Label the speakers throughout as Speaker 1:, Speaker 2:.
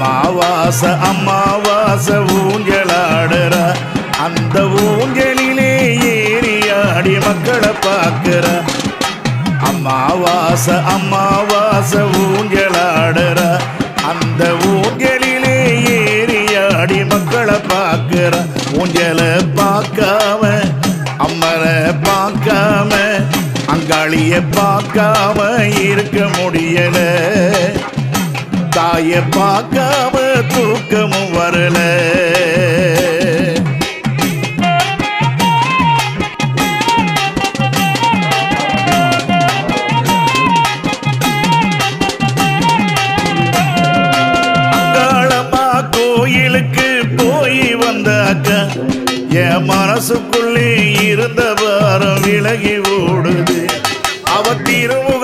Speaker 1: அமாவாச அம்மாவாச ஊஞ்சலாடுற. அந்த ஊஞ்சலிலே ஏறி ஆடி மக்களை பார்க்கிற. அம்மாவாச அம்மாவாச ஊஞ்சலாடுற. அந்த ஊஞ்சலிலே ஏறி ஆடி மக்களை பார்க்கிற. ஊஞ்சலை பார்க்காம அம்மரை பார்க்காம அங்காளிய பார்க்காம இருக்க முடியல. தாய பார்க்காம தூக்கமும் வரல. அங்காளம்மா கோயிலுக்கு போய் வந்தாக்க என் மனசுக்குள்ளே இருந்த வாரம் விலகி ஓடுது. அவ திருமுகத்தை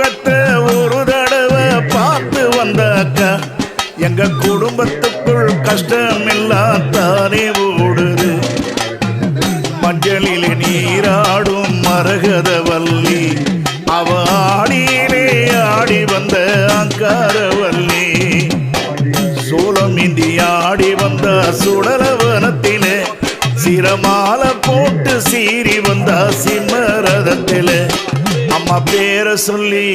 Speaker 1: எங்க குடும்பத்துக்குள் கஷ்டம் எல்லாம் ஓடுது. மஞ்சளிலே நீராடும் மரகத வல்லி அவ ஆடியிலே ஆடி வந்த அங்காரவல்லி. சோளம் இந்தி ஆடி வந்த சுடலவனத்திலே சிரமால போட்டு சீறி வந்த சிம்மரதத்திலே. அம்மா பேரை சொல்லி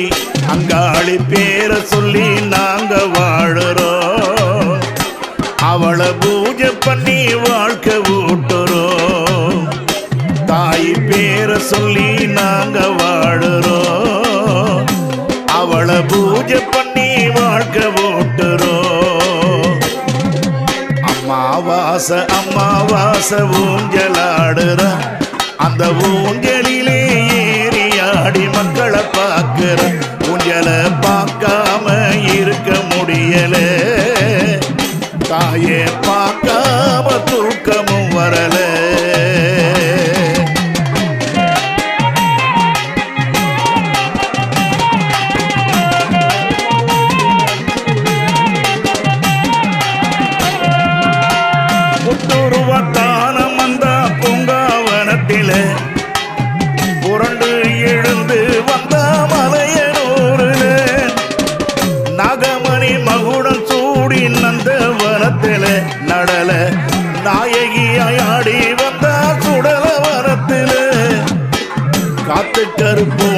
Speaker 1: அங்காளி பேரை சொல்லி நாங்க வாழறோம். அவளை பூஜை பண்ணி வாழ்க்கை ஊட்டுறோம். தாய் பேரை சொல்லி நாங்க வாழறோம். அவளை பூஜை பண்ணி வாழ்க்கை ஓட்டுறோம் அம்மாவாச அம்மாவாச ஊஞ்சலாடுற. அந்த ஊஞ்சலிலே அடி மக்களை பார்க்கிற ஊஞ்சலை பார்க்காம இருக்க முடியல. தாயே பார்க்காம தூக்கமும் வரல. முத்துருவத்தானம் ஆடல நாயகியாய் ஆடி வந்தார் சுடல வரத்தில் காத்து கருப்பு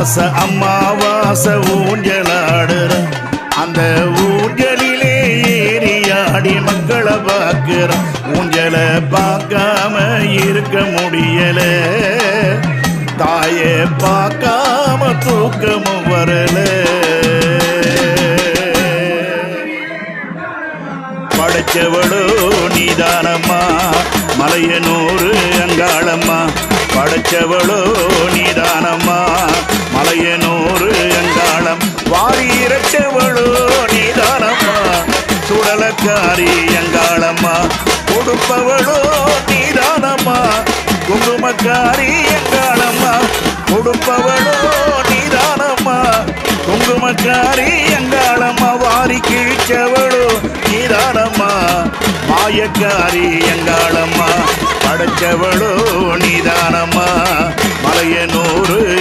Speaker 1: அம்மாவாச அம்மாவாச ஊஞ்சலாடுற அந்த ஊஞ்சலிலே ஏறியாடி மக்களை பார்க்கிற. ஊஞ்சலை பார்க்காம இருக்க முடியல. தாயை பார்க்காம தூக்கமும் வரல. படைச்சவளோ நீதானம்மா மலையனூறு அங்காளம்மா. படைச்சவளோ நீதானம்மா அலையனோரு அங்காளம் வாரி இறைச்சவளோ நீதானம்மா. சுடலக்காரி எங்காளம்மா? கொடுப்பவளோ நீதானம்மா. குங்குமக்காரி எங்காளம்மா? கொடுப்பவளோ நீதானம்மா. குங்குமக்காரி எங்காளம்மா? வாரி கிழிச்சவளோ நீதானம்மா. மாயக்காரி எங்காளம்மா? படைச்சவளோ நீதானம்மா. மலையனூறு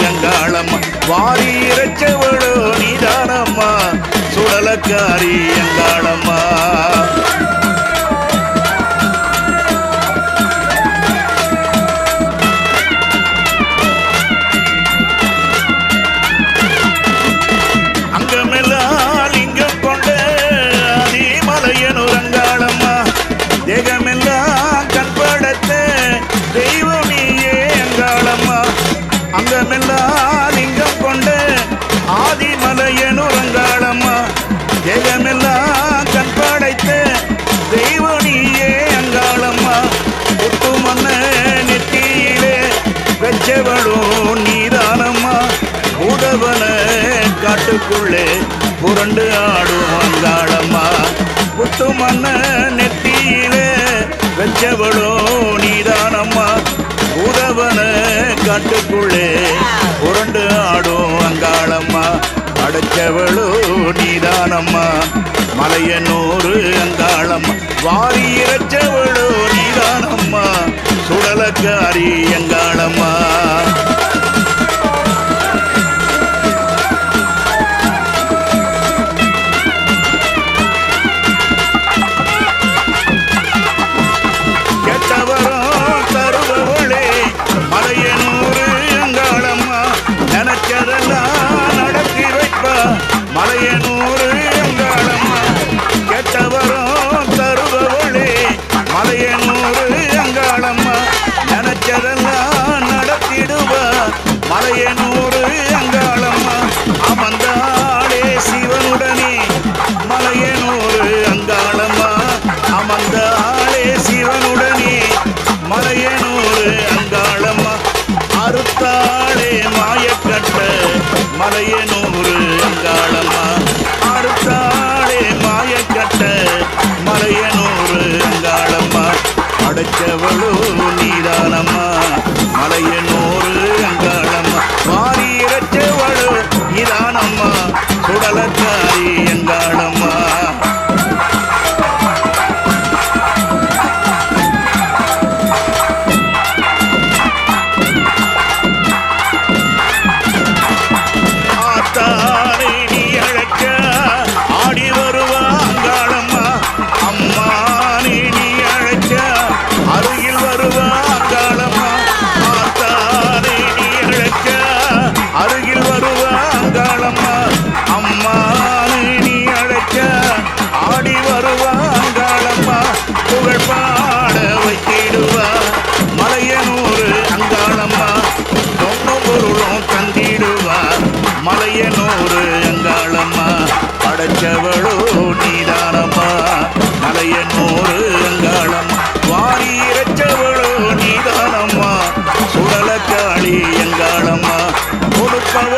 Speaker 1: வாரி இறைச்சவளோ நீதானம்மா. சுடலக்காரி எங்காளம்மா. அங்கமெல்லாம் தெய்வம் நீயே எங்காளம்மா. அங்கமெல்லாம் நீதானம்மா. உடவன காட்டுக்குள்ளே புரண்டு ஆடும் வந்தாளம்மா. புத்து மன்ன நெத்தியிலே வெச்சவளோ நீதானம்மா. உதவன காட்டுக்குள்ளே புரண்டு ஆடும் வந்தாளம்மா. அடைச்சவளோ நீதானம்மா. மலைய நூறு அந்தாளம்மா. வாரி இறைச்சவளோ நீதானம்மா. சுடலக்காரி எங்காளம்மா. மலையனூறு அங்காளம்மா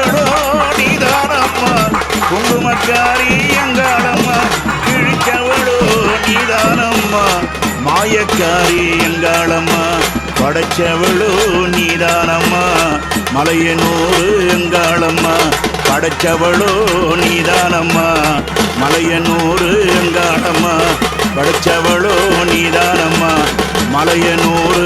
Speaker 1: கொடுப்பவளோ நீதானம்மா. குங்குமக்காரி அங்காளம்மா கிழிச்சவளோ நீதானம்மா. மாயக்காரி எங்காளம்மா படைச்சவளோ நீதானம்மா. மலையனூறு எங்காளம்மா படைச்சவளோ நீதானம்மா. மலையனூறு எங்காளம்மா படைச்சவளோ நீதானம்மா. மலையனூறு